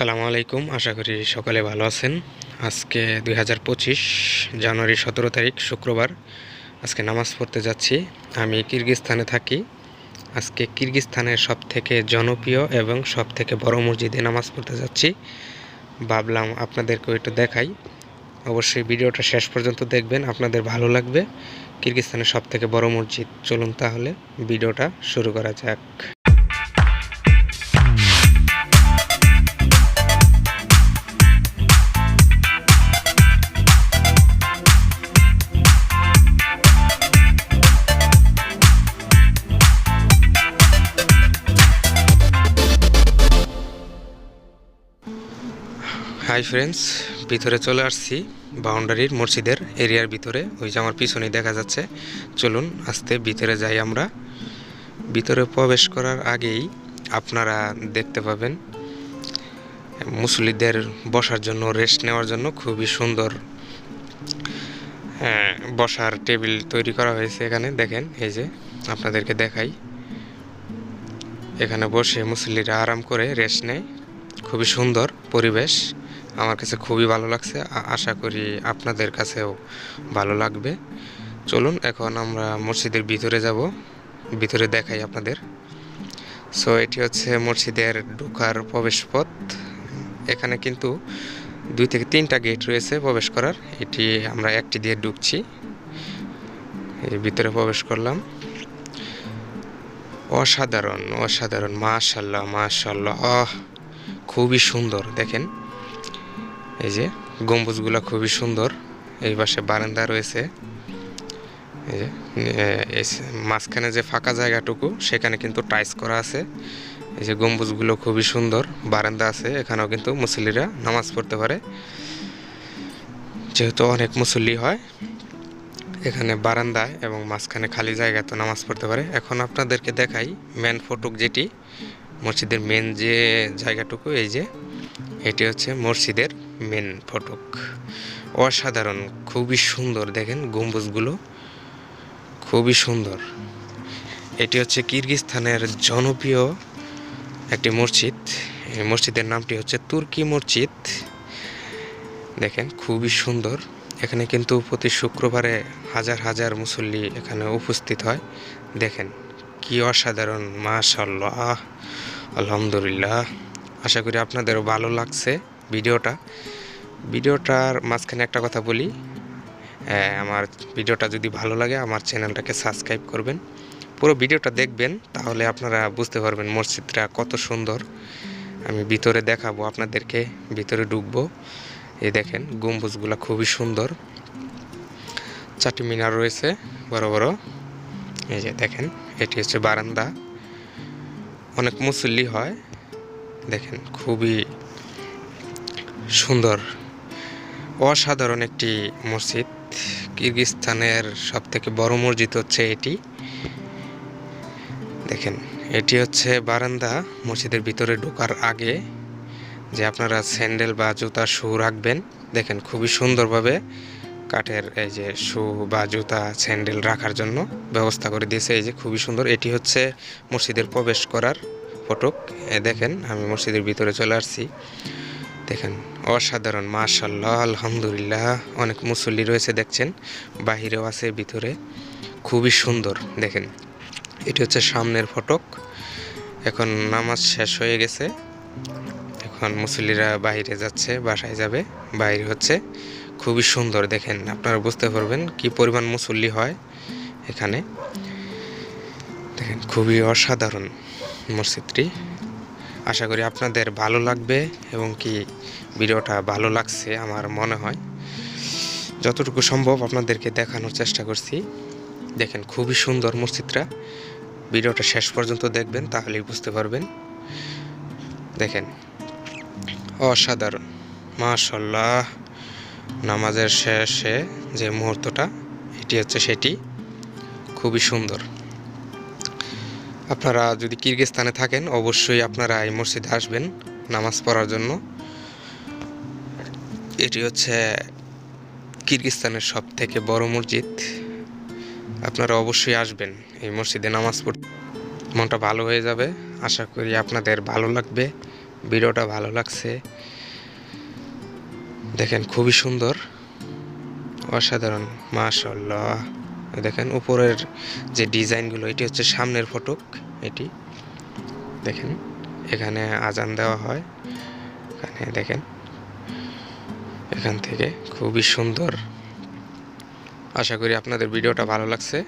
আসসালামু আলাইকুম। আশা করি সকলে ভালো আছেন। আজকে দুই হাজার পঁচিশ জানুয়ারি সতেরো তারিখ, শুক্রবার। আজকে নামাজ পড়তে যাচ্ছি। আমি কিরগিজস্তানে থাকি। আজকে কিরগিজস্তানের সব থেকে জনপ্রিয় এবং সব থেকে বড় মসজিদে নামাজ পড়তে যাচ্ছি। ভাবলাম আপনাদেরকেও একটু দেখাই। অবশ্যই ভিডিওটা শেষ পর্যন্ত দেখবেন, আপনাদের ভালো লাগবে। কিরগিজস্তানের সব থেকে বড় মসজিদ। চলুন তাহলে ভিডিওটা শুরু করা যাক। হাই ফ্রেন্ডস ভিতরে চলে আসছি বাউন্ডারির মসজিদের এরিয়ার ভিতরে। ওই যে আমার পিছনেই দেখা যাচ্ছে। চলুন আস্তে ভিতরে যাই আমরা। ভিতরে প্রবেশ করার আগেই আপনারা দেখতে পাবেন মুসলিদের বসার জন্য রেস্ট নেওয়ার জন্য খুবই সুন্দর হ্যাঁ, বসার টেবিল তৈরি করা হয়েছে এখানে। দেখেন এই যে আপনাদেরকে দেখাই। এখানে বসে মুসল্লিরা আরাম করে রেস্ট নেয়। খুবই সুন্দর পরিবেশ। আমার কাছে খুবই ভালো লাগছে। আশা করি আপনাদের কাছেও ভালো লাগবে। চলুন, এখন আমরা মসজিদের ভিতরে যাব। ভিতরে দেখাই আপনাদের। সো এটি হচ্ছে মসজিদের ঢোকার প্রবেশ পথ এখানে কিন্তু দুই থেকে তিনটা গেট রয়েছে প্রবেশ করার। এটি আমরা একটি দিয়ে ঢুকছি। ভিতরে প্রবেশ করলাম। অসাধারণ অসাধারণ। মাশাল্লাহ মাশাল্লাহ। খুবই সুন্দর, দেখেন। এই যে, গম্বুজগুলো খুবই সুন্দর। এই পাশে বারান্দা রয়েছে। এই যে মাঝখানে যে ফাঁকা জায়গাটুকু, সেখানে কিন্তু টাইস করা আছে। এই যে, গম্বুজগুলো খুবই সুন্দর। বারান্দা আছে, এখানেও কিন্তু মুসল্লিরা নামাজ পড়তে পারে। যেহেতু অনেক মুসল্লি হয়, এখানে বারান্দায় এবং মাঝখানে খালি জায়গায় তো নামাজ পড়তে পারে। এখন আপনাদেরকে দেখাই মেন ফটক যেটি, মসজিদের মেন যে জায়গাটুকু, এই যে এটি হচ্ছে মসজিদের মেন ফটক। অসাধারণ, খুবই সুন্দর, দেখেন গম্বুজগুলো খুবই সুন্দর। এটি হচ্ছে কিরগিজস্তানের জনপ্রিয় একটি মসজিদ। এই মসজিদের নামটি হচ্ছে তুর্কি মসজিদ। দেখেন, খুবই সুন্দর। এখানে কিন্তু প্রতি শুক্রবারে হাজার হাজার মুসল্লি এখানে উপস্থিত হয়। দেখেন, কি অসাধারণ মাশাল্লাহ আলহামদুলিল্লাহ। আশা করি আপনাদেরও ভালো লাগছে ভিডিওটা। ভিডিওটার মাঝখানে একটা কথা বলি। আমার ভিডিওটা যদি ভালো লাগে, আমার চ্যানেলটাকে সাবস্ক্রাইব করবেন। পুরো ভিডিওটা দেখবেন, তাহলে আপনারা বুঝতে পারবেন মসজিদটা কত সুন্দর। আমি ভিতরে দেখাবো আপনাদেরকে, ভিতরে ঢুকবো। এই দেখেন, গম্বুজগুলো খুবই সুন্দর। চারটি মিনার রয়েছে, বড় বড়। এই যে দেখেন, এটি হচ্ছে বারান্দা। অনেক মুসল্লি হয়। দেখেন, খুবই সুন্দর, অসাধারণ একটি মসজিদ। কিরগিজস্তানের সব থেকে বড় মসজিদ হচ্ছে এটি। দেখেন, এটি হচ্ছে বারান্দা, মসজিদের ভিতরে ঢোকার আগে যে আপনারা স্যান্ডেল বা জুতা শু রাখবেন। দেখেন, খুবই সুন্দরভাবে কাঠের এই যে শু বা জুতা, স্যান্ডেল রাখার জন্য ব্যবস্থা করে দিয়েছে। এই যে খুবই সুন্দর, এটি হচ্ছে মসজিদের প্রবেশ করার ফটক দেখেন, আমি মসজিদের ভিতরে চলে আসছি। দেখেন, অসাধারণ মাশাল্লাহ আলহামদুলিল্লাহ। অনেক মুসল্লি রয়েছে, দেখছেন। বাহিরেও আছে, ভিতরে। খুবই সুন্দর, দেখেন। এটি হচ্ছে সামনের ফটক। এখন নামাজ শেষ হয়ে গেছে। এখন মুসল্লিরা বাইরে যাচ্ছে, বাসায় যাবে। বাইরে হচ্ছে, খুবই সুন্দর, দেখেন। আপনারা বুঝতে পারবেন কি পরিমাণ মুসল্লি হয় এখানে। দেখেন, খুবই অসাধারণ। মসজিদটি আশা করি আপনাদের ভালো লাগবে এবং কি ভিডিওটা ভালো লাগছে আমার মনে হয়। যতটুকু সম্ভব আপনাদেরকে দেখানোর চেষ্টা করছি। দেখেন খুবই সুন্দর মসজিদটা। ভিডিওটা শেষ পর্যন্ত দেখবেন, তাহলেই বুঝতে পারবেন। দেখেন, অসাধারণ। মাশাল্লাহ, নামাজের শেষে যে মুহূর্তটা, এটি হচ্ছে সেটি। খুবই সুন্দর। আপনারা যদি কিরগিজস্তানে থাকেন, অবশ্যই আপনারা এই মসজিদে আসবেন নামাজ পড়ার জন্য। এটি হচ্ছে কিরগিজস্তানের সব থেকে বড় মসজিদ। আপনারা অবশ্যই আসবেন এই মসজিদে নামাজ পড়তে। মনটা ভালো হয়ে যাবে। আশা করি আপনাদের ভালো লাগবে। ভিডিওটা ভালো লাগছে। দেখেন, খুবই সুন্দর। অসাধারণ। মাশাল্লাহ দেখেন, উপরের যে ডিজাইনগুলো এটি হচ্ছে সামনের ফটক, এটি। দেখেন, এখানে আজান দেওয়া হয়। এখানে দেখেন, এখান থেকে খুবই সুন্দর। আশা করি আপনাদের ভিডিওটা ভালো লাগছে।